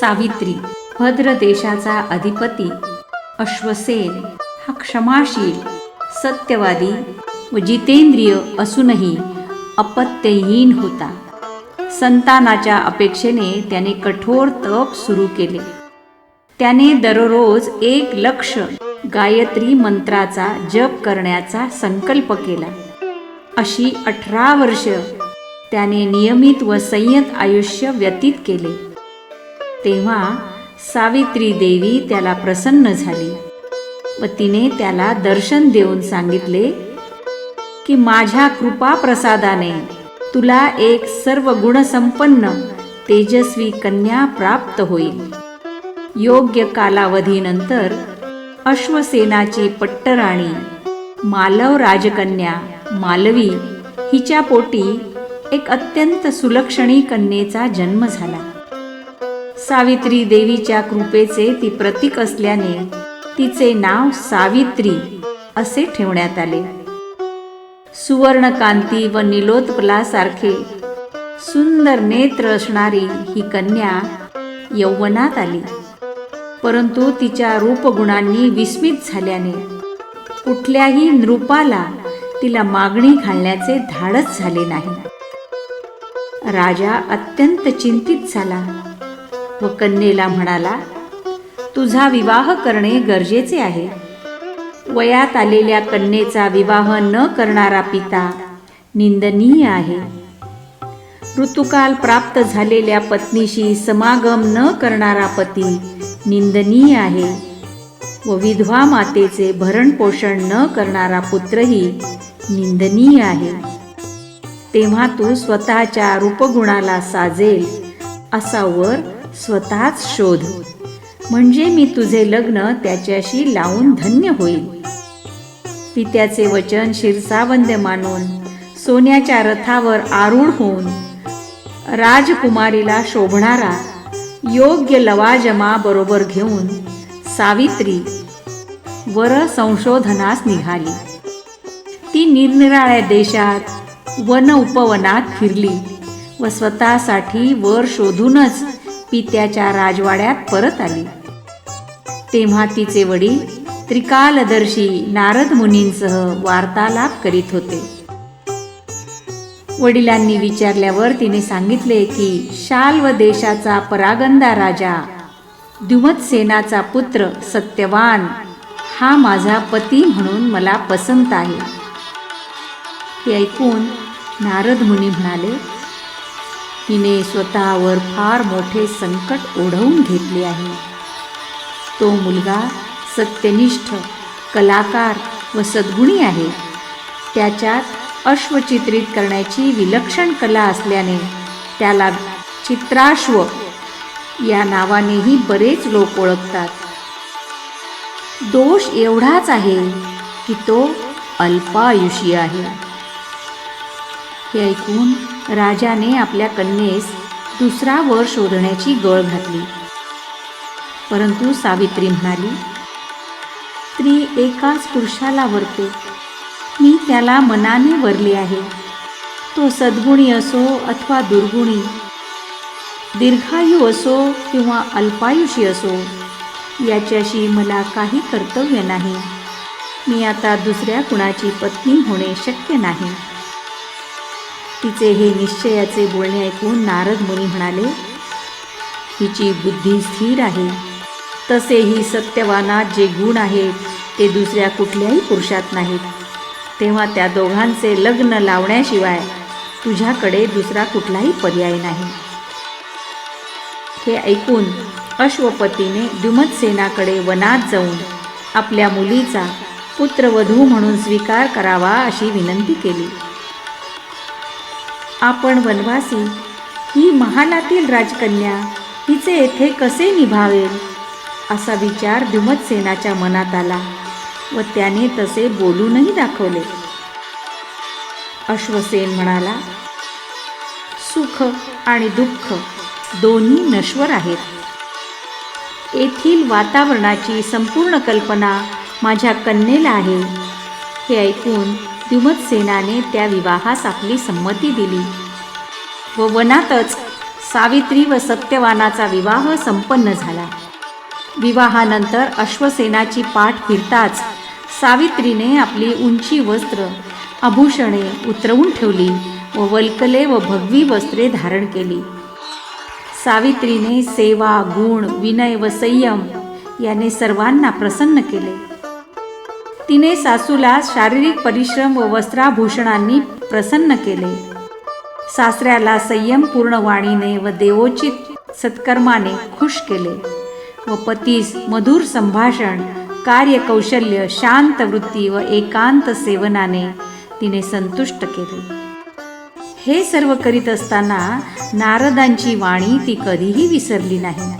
सावित्री भद्र देशाचा अधिपती अश्वसेन हा क्षमाशील सत्यवादी व जितेंद्रिय असूनही अपत्यहीन होता. संतानाच्या अपेक्षेने त्याने कठोर तप सुरू केले. त्याने दररोज एक लक्ष गायत्री मंत्राचा जप करण्याचा संकल्प केला. अशी अठरा वर्ष त्याने नियमित व संयत आयुष्य व्यतीत केले. तेव्हा सावित्री देवी त्याला प्रसन्न झाली व तिने त्याला दर्शन देऊन सांगितले की माझ्या कृपा प्रसादाने तुला एक सर्व गुणसंपन्न तेजस्वी कन्या प्राप्त होईल. योग्य कालावधीनंतर अश्वसेनाची पट्टराणी मालव राजकन्या मालवी हिच्या पोटी एक अत्यंत सुलक्षणी कन्येचा जन्म झाला. सावित्री देवीच्या कृपेचे ती प्रतीक असल्याने तिचे नाव सावित्री असे ठेवण्यात आले. सुवर्णकांती व निलोत्पलासारखे सुंदर नेत्र असणारी ही कन्या यौवनात आली. परंतु तिच्या रूपगुणांनी विस्मित झाल्याने कुठल्याही नृपाला तिला मागणी घालण्याचे धाडस झाले नाही. राजा अत्यंत चिंतित झाला. व कन्येला म्हणाला तुझा विवाह करणे गरजेचे आहे. वयात आलेल्या कन्येचा विवाह न करणारा पिता निंदनीय आहे. ऋतुकाल प्राप्त झालेल्या पत्नीशी समागम न करणारा पती निंदनीय आहे. व विधवा मातेचे भरणपोषण न करणारा पुत्रही निंदनीय आहे. तेव्हा तू स्वतःच्या रूपगुणाला साजेल असा वर स्वतःच शोध. म्हणजे मी तुझे लग्न त्याच्याशी लावून धन्य होईल. पित्याचे वचन शिरसावंद मानून सोन्याच्या रथावर आरूढ होऊन राजकुमारीला शोभणारा योग्य लवाजमा बरोबर घेऊन सावित्री वर संशोधनास निघाली. ती निरनिराळ्या देशात वन उपवनात फिरली व स्वतःसाठी वर शोधूनच पित्याच्या राजवाड्यात परत आली. तेव्हा तिचे वडील त्रिकालदर्शी नारद मुनींसह वार्तालाप करीत होते. वडिलांनी विचारल्यावर तिने सांगितले की शाल्व देशाचा परागंदा राजा द्युमतसेनाचा पुत्र सत्यवान हा माझा पती म्हणून मला पसंत आहे. हे ऐकून नारद मुनी म्हणाले हिने स्वतःवर फार मोठे संकट ओढवून घेतले आहे. तो मुलगा सत्यनिष्ठ कलाकार व सद्गुणी आहे. त्याच्यात अश्वचित्रित करण्याची विलक्षण कला असल्याने त्याला चित्राश्व या नावानेही बरेच लोक ओळखतात. दोष एवढाच आहे की तो अल्पायुषी आहे. हे ऐकून राजाने आपल्या कन्येस दुसरा वर शोधण्याची गळ घातली. परंतु सावित्री म्हणाली स्त्री एकाच पुरुषाला वरते. मी त्याला मनाने वरली आहे. तो सद्गुणी असो अथवा दुर्गुणी दीर्घायू असो किंवा अल्पायुषी असो याच्याशी मला काही कर्तव्य नाही. मी आता दुसऱ्या कुणाची पत्नी होणे शक्य नाही. तिचे हे निश्चयाचे बोलणे ऐकून नारद मुनी म्हणाले हिची बुद्धी स्थिर आहे. तसेही सत्यवानात जे गुण आहेत ते दुसऱ्या कुठल्याही पुरुषात नाहीत. तेव्हा त्या दोघांचे लग्न लावण्याशिवाय तुझ्याकडे दुसरा कुठलाही पर्याय नाही. हे ऐकून अश्वपतीने द्युमतसेनाकडे वनात जाऊन आपल्या मुलीचा पुत्रवधू म्हणून स्वीकार करावा अशी विनंती केली. आपण वनवासी ही महालातील राजकन्या हिचे येथे कसे निभावेल असा विचार भीमतसेनाच्या मनात आला व त्याने तसे बोलूनही दाखवले. अश्वसेन म्हणाला सुख आणि दुःख दोन्ही नश्वर आहेत. येथील वातावरणाची संपूर्ण कल्पना माझ्या कन्येला आहे. हे ऐकून द्युमतसेनाने त्या विवाहास आपली संमती दिली. व वनातच सावित्री व सत्यवानाचा विवाह संपन्न झाला. विवाहानंतर अश्वसेनाची पाठ फिरताच सावित्रीने आपली उंची वस्त्र आभूषणे उतरवून ठेवली व वल्कले व भगवी वस्त्रे धारण केली. सावित्रीने सेवा गुण विनय व संयम याने सर्वांना प्रसन्न केले. तिने सासूला शारीरिक परिश्रम व वस्त्राभूषणांनी प्रसन्न केले. सासऱ्याला संयमपूर्ण वाणीने व देवोचित सत्कर्माने खुश केले व पतीस मधुर संभाषण कार्यकौशल्य शांत वृत्ती व एकांत सेवनाने तिने संतुष्ट केले. हे सर्व करीत असताना नारदांची वाणी ती कधीही विसरली नाही.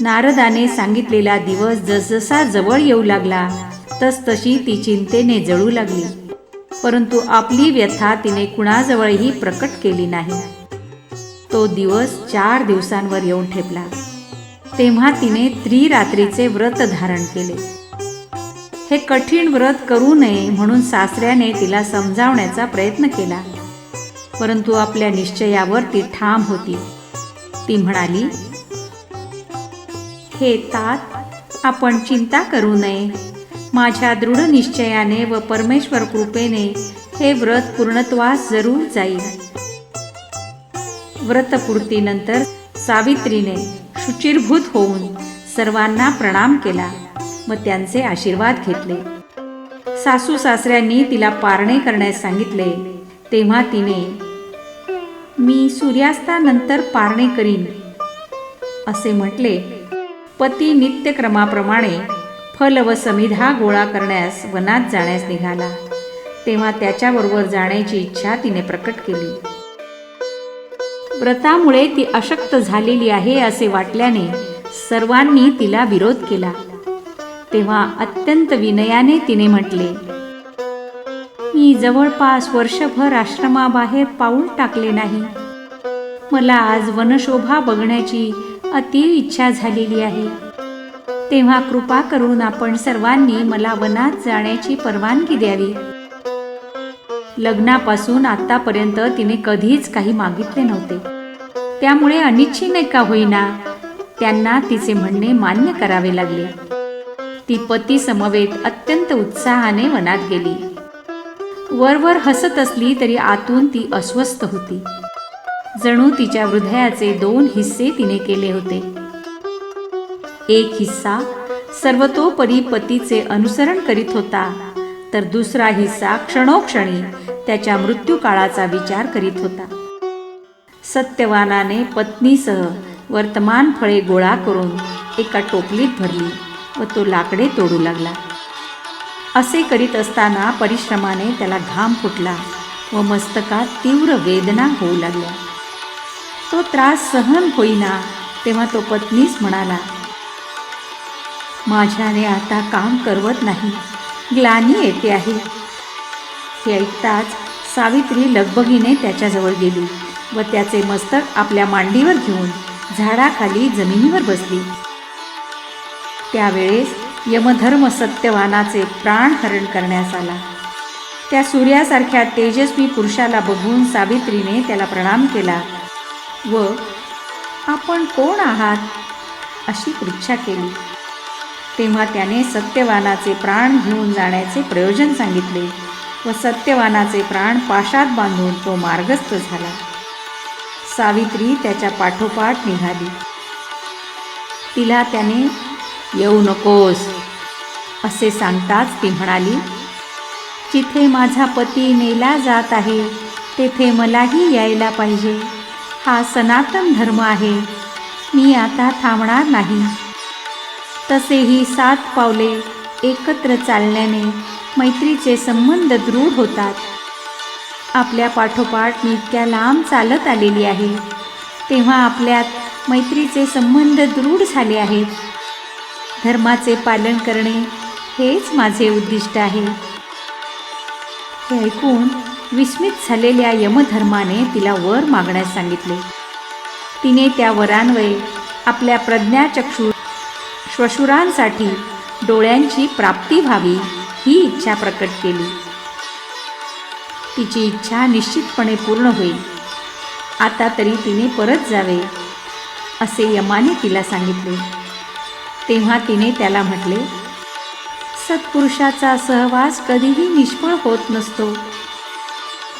नारदाने सांगितलेला दिवस जसजसा जवळ येऊ लागला तसतशी ती चिंतेने जळू लागली. परंतु आपली व्यथा तिने कुणाजवळही प्रकट केली नाही. तो दिवस चार दिवसांवर येऊन ठेपला. तेव्हा तिने त्रिरात्रीचे व्रत धारण केले. हे कठीण व्रत करू नये म्हणून सासऱ्याने तिला समजावण्याचा प्रयत्न केला. परंतु आपल्या निश्चयावर ती ठाम होती. ती म्हणाली हे तात आपण चिंता करू नये. माझ्या दृढ निश्चयाने व परमेश्वर कृपेने हे व्रत पूर्णत्वास जरूर जाईल. व्रतपूर्तीनंतर सावित्रीने शुचिरभूत होऊन सर्वांना प्रणाम केला व त्यांचे आशीर्वाद घेतले. सासू सासऱ्यांनी तिला पारणे करण्यास सांगितले. तेव्हा तिने मी सूर्यास्तानंतर पारणे करीन. असे म्हटले. पती नित्यक्रमाप्रमाणे फल व समिधा गोळा करण्यास वनात जाण्यास निघाला. तेव्हा त्याच्याबरोबर जाण्याची इच्छा तिने प्रकट केली. व्रतामुळे ती अशक्त झालेली आहे असे वाटल्याने सर्वांनी तिला विरोध केला. तेव्हा अत्यंत विनयाने तिने म्हटले मी जवळपास वर्षभर आश्रमाबाहेर पाऊल टाकले नाही. मला आज वनशोभा बघण्याची अति इच्छा झालेली आहे. तेव्हा कृपा करून आपण सर्वांनी मला वनात जाण्याची परवानगी द्यावी. लग्नापासून आतापर्यंत तिने कधीच काही मागितले नव्हते. त्यामुळे अनिच्छिने का होईना? त्यांना तिचे म्हणणे मान्य करावे लागले. ती पती समवेत अत्यंत उत्साहाने वनात गेली. वरवर हसत असली तरी आतून ती अस्वस्थ होती. जणू तिच्या हृदयाचे दोन हिस्से तिने केले होते. एक हिस्सा सर्वतोपरी पतीचे अनुसरण करीत होता तर दुसरा हिस्सा क्षणोक्षणी त्याच्या मृत्यूकाळाचा विचार करीत होता. सत्यवानाने पत्नीसह वर्तमान फळे गोळा करून एका टोपलीत भरली व तो लाकडे तोडू लागला. असे करीत असताना परिश्रमाने त्याला घाम फुटला व मस्तकात तीव्र वेदना होऊ लागल्या. तो त्रास सहन होईना तेव्हा तो पत्नीस म्हणाला माझ्याने आता काम करवत नाही. ग्लानी येते आहे. हे ऐकताच सावित्री लगबगीने त्याच्याजवळ गेली व त्याचे मस्तक आपल्या मांडीवर घेऊन झाडाखाली जमिनीवर बसली. त्यावेळेस यमधर्म सत्यवानाचे प्राणहरण करण्यास आला. त्या सूर्यासारख्या तेजस्वी पुरुषाला बघून सावित्रीने त्याला प्रणाम केला व आपण कोण आहात? अशी परीक्षा केली. तेव्हा त्याने सत्यवानाचे प्राण घेऊन जाण्याचे प्रयोजन सांगितले व सत्यवानाचे प्राण पाशात बांधून तो मार्गस्थ झाला. सावित्री त्याच्या पाठोपाठ निघाली. तिला त्याने येऊ नकोस असे सांगताच ती म्हणाली जिथे माझा पती नेला जात आहे तेथे मलाही यायला पाहिजे. हा सनातन धर्म आहे. मी आता थांबणार नाही. तसेही सात पावले एकत्र चालण्याने मैत्रीचे संबंध दृढ होतात. आपल्या पाठोपाठ मी इतक्या लांब चालत आलेली आहे. तेव्हा आपल्यात मैत्रीचे संबंध दृढ झाले आहेत. धर्माचे पालन करणे हेच माझे उद्दिष्ट आहे. हे ऐकून विस्मित झालेल्या यमधर्माने तिला वर मागण्यास सांगितले. तिने त्या वरान्वये आपल्या प्रज्ञाचक्षू श्वशुरांसाठी डोळ्यांची प्राप्ती व्हावी ही इच्छा प्रकट केली. तिची इच्छा निश्चितपणे पूर्ण होईल. आता तरी तिने परत जावे असे यमाने तिला सांगितले. तेव्हा तिने त्याला म्हटले सत्पुरुषाचा सहवास कधीही निष्फळ होत नसतो.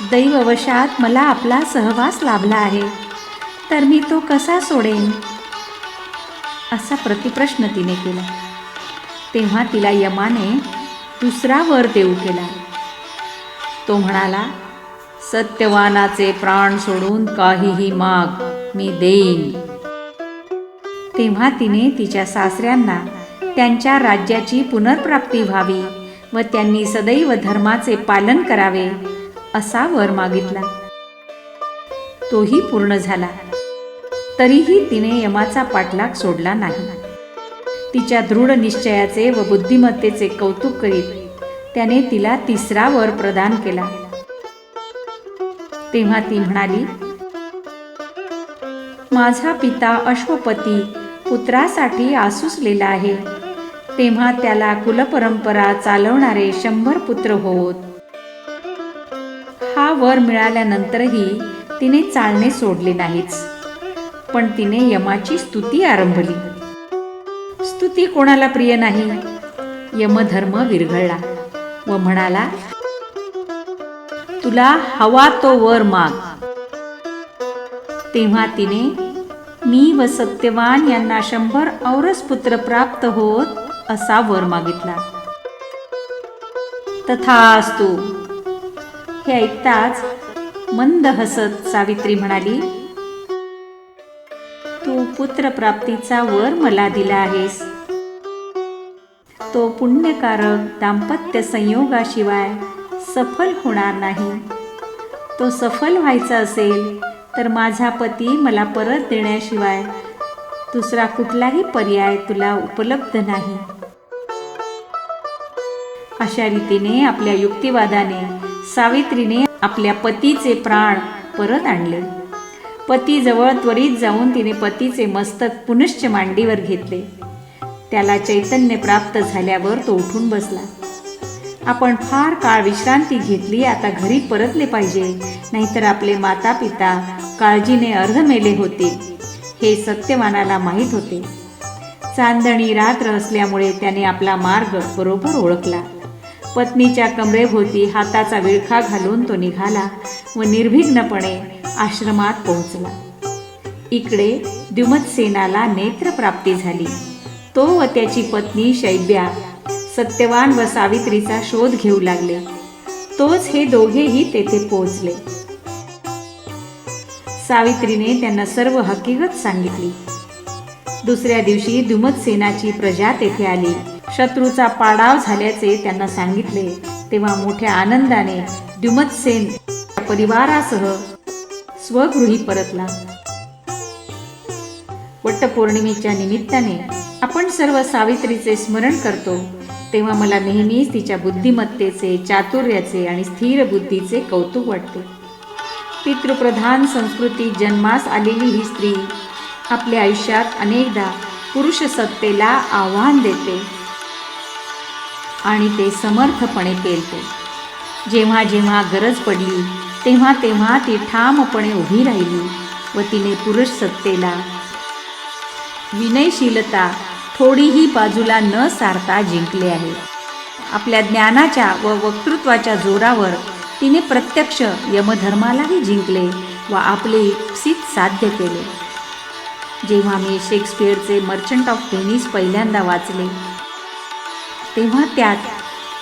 दैववशात मला आपला सहवास लाभला आहे. तर मी तो कसा सोडेन? असा प्रतिप्रश्न तिने केला. तेव्हा तिला यमाने दुसरा वर देऊ केला. तो म्हणाला सत्यवानाचे प्राण सोडून काहीही माग मी देईन. तेव्हा तिने तिच्या सासऱ्यांना त्यांच्या राज्याची पुनर्प्राप्ती व्हावी व त्यांनी सदैव धर्माचे पालन करावे असा वर मागितला. तोही पूर्ण झाला. तरीही तिने यमाचा पाठलाग सोडला नाही. तिच्या दृढ निश्चयाचे व बुद्धिमत्तेचे कौतुक करीत त्याने तिला तिसरा वर प्रदान केला. तेव्हा ती म्हणाली माझा पिता अश्वपती पुत्रासाठी आसुसलेला आहे. तेव्हा त्याला कुलपरंपरा चालवणारे शंभर पुत्र होत. हा वर मिळाल्यानंतरही तिने चालणे सोडले नाहीच पण तिने यमाची स्तुती आरंभली. स्तुती कोणाला प्रिय नाही? यमधर्म विरघळला व म्हणाला तुला हवा तो वर माग. तेव्हा तिने मी व सत्यवान यांना शंभर औरस पुत्र प्राप्त होत असा वर मागितला. तथास्तु हे ऐकताच मंद हसत सावित्री म्हणाली पुत्रप्राप्तीचा वर मला दिला आहेस. तो पुण्यकारक दाम्पत्य संयोगाशिवाय सफल होणार नाही. तो सफल व्हायचा असेल तर माझा पती मला परत देण्याशिवाय दुसरा कुठलाही पर्याय तुला उपलब्ध नाही. अशा रीतीने आपल्या युक्तिवादाने सावित्रीने आपल्या पतीचे प्राण परत आणले. पतीजवळ त्वरित जाऊन तिने पतीचे मस्तक पुनश्च मांडीवर घेतले. त्याला चैतन्य प्राप्त झाल्यावर तो उठून बसला. आपण फार काळ विश्रांती घेतली आता घरी परतले पाहिजे नाहीतर आपले माता पिता काळजीने अर्ध मेले होते हे सत्यवानाला माहीत होते. चांदणी रात्र असल्यामुळे त्याने आपला मार्ग बरोबर ओळखला. पत्नीच्या कमरेभोवती हाताचा विळखा घालून तो निघाला. व निर्विघ्नपणे आश्रमात पोहोचला. इकडे द्युमतसेनाला नेत्रप्राप्ती झाली. तो व त्याची पत्नी शैब्या सत्यवान व सावित्रीचा शोध घेऊ लागले. तोच हे दोघेही तेथे पोहोचले. सावित्रीने त्यांना सर्व हकीकत सांगितली. दुसऱ्या दिवशी दुमतसेनाची प्रजा तेथे आली. शत्रूचा पाडाव झाल्याचे त्यांना सांगितले तेव्हा मोठ्या आनंदाने द्युमतसेन परिवारासह स्वगृही परतला. वटपौर्णिमेच्या निमित्ताने आपण सर्व सावित्रीचे स्मरण करतो तेव्हा मला नेहमीच तिच्या बुद्धिमत्तेचे चातुर्याचे आणि स्थिर बुद्धीचे कौतुक वाटते. पितृप्रधान संस्कृती जन्मास आलेली ही स्त्री आपल्या आयुष्यात अनेकदा पुरुष सत्तेला आव्हान देते आणि ते समर्थपणे पेलते. जेव्हा जेव्हा गरज पडली तेव्हा तेव्हा ती ठामपणे उभी राहिली व तिने पुरुष सत्तेला विनयशीलता थोडीही बाजूला न सारता जिंकले आहे. आपल्या ज्ञानाच्या व वक्तृत्वाच्या जोरावर तिने प्रत्यक्ष यमधर्मालाही जिंकले व आपले इप्सित साध्य केले. जेव्हा मी शेक्सपिअरचे मर्चंट ऑफ व्हेनिस पहिल्यांदा वाचले तेव्हा त्यात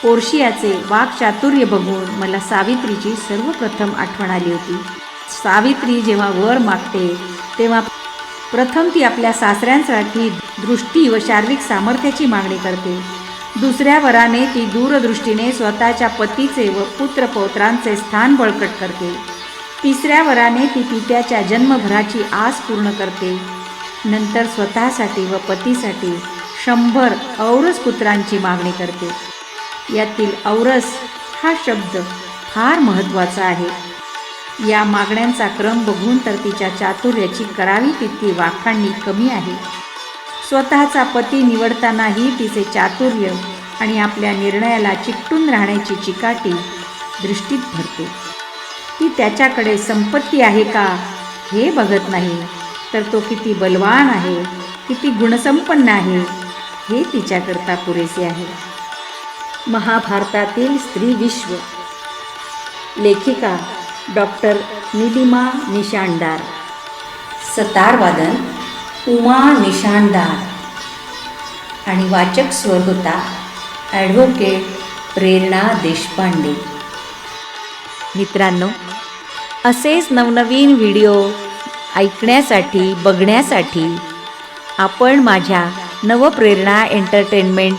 पोर्शियाचे वाक्चातुर्य बघून मला सावित्रीची सर्वप्रथम आठवण आली होती. सावित्री जेव्हा वर मागते तेव्हा प्रथम ती आपल्या सासऱ्यांसाठी दृष्टी व शारीरिक सामर्थ्याची मागणी करते. दुसऱ्या वराने ती दूरदृष्टीने स्वतःच्या पतीचे व पुत्रपौत्रांचे स्थान बळकट करते. तिसऱ्या वराने ती पित्याच्या जन्मभराची आस पूर्ण करते. नंतर स्वतःसाठी व पतीसाठी शंभर औरस पुत्रांची मागणी करते. यातील औरस हा शब्द फार महत्त्वाचा आहे. या मागण्यांचा क्रम बघून तर तिच्या चातुर्याची करावी तितकी वाखाणणी कमी आहे. स्वतःचा पती निवडतानाही तिचे चातुर्य आणि आपल्या निर्णयाला चिकटून राहण्याची चिकाटी दृष्टीत भरते. ती त्याच्याकडे संपत्ती आहे का हे बघत नाही तर तो किती बलवान आहे किती गुणसंपन्न आहे हे तिच्याकरता पुरेसे आहे. महाभारतातील स्त्री विश्व. लेखिका डॉक्टर निलिमा निशाणदार. सतारवादन उमा निशाणदार. आणि वाचक स्वर होता ॲडव्होकेट प्रेरणा देशपांडे. मित्रांनो असेच नवनवीन व्हिडिओ ऐकण्यासाठी बघण्यासाठी आपण माझ्या नवप्रेरणा एंटरटेनमेंट